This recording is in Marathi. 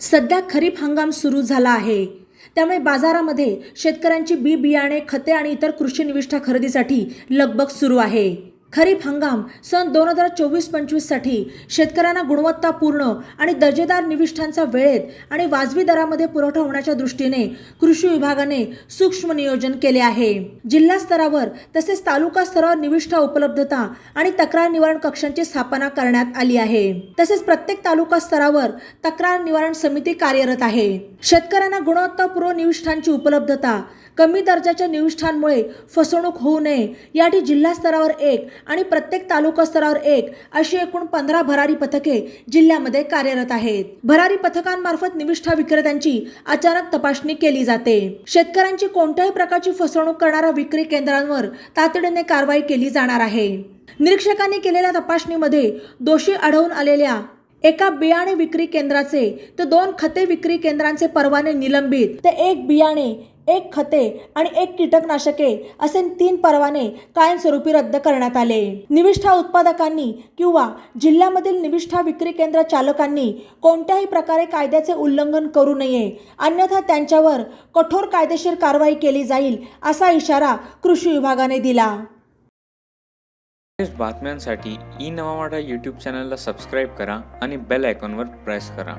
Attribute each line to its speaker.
Speaker 1: सध्या खरीप हंगाम सुरू झाला आहे. त्यामुळे बाजारामध्ये शेतकऱ्यांची बी बियाणे खते आणि इतर कृषी निविष्ठा खरेदीसाठी लगबग सुरू आहे. खरीप हंगाम सन दोन हजार चोवीस पंचवीससाठी शेतकऱ्यांना गुणवत्तापूर्ण आणि दर्जेदार निविष्ठांचा वेळेत आणि वाजवी दरामध्ये पुरवठा होण्याच्या दृष्टीने कृषी विभागाने सूक्ष्म नियोजन केले आहे. जिल्हा स्तरावर तसेच तालुका स्तरावर निविष्ठा उपलब्धता आणि तक्रार निवारण कक्षांची स्थापना करण्यात आली आहे. तसेच प्रत्येक तालुका स्तरावर तक्रार निवारण समिती कार्यरत आहे. शेतकऱ्यांना गुणवत्तापूर्व निविष्ठांची उपलब्धता कमी दर्जाच्या निविष्ठांमुळे फसवणूक होऊ नये यासाठी जिल्हा स्तरावर एक आणि प्रत्येक तालुका स्तरावर एक अशी एकूण पंधरा भरारी पथके जिल्ह्यामध्ये कार्यरत आहेत. भरारी पथकांमार्फत निविष्ठा विक्रेत्यांची अचानक तपासणी केली जाते. शेतकऱ्यांची कोणत्याही प्रकारची फसवणूक करणाऱ्या विक्री केंद्रांवर तातडीने कारवाई केली जाणार आहे. निरीक्षकांनी केलेल्या तपासणीमध्ये दोषी आढळून आलेल्या एका बियाणे विक्री केंद्राचे तर दोन खते विक्री केंद्रांचे परवाने निलंबित तर एक बियाणे एक खते आणि एक कीटकनाशके असे तीन परवाने कायमस्वरूपी रद्द करण्यात आले. निविष्ठा उत्पादकांनी किंवा जिल्ह्यामधील निविष्ठा विक्री केंद्र चालकांनी कोणत्याही प्रकारे कायद्याचे उल्लंघन करू नये अन्यथा त्यांच्यावर कठोर कायदेशीर कारवाई केली जाईल असा इशारा कृषी विभागाने दिला.
Speaker 2: बातम्यांसाठी ई नवा मराठा यूट्यूब चॅनलला सबस्क्राईब करा आणि बेल आयकॉनवर प्रेस करा.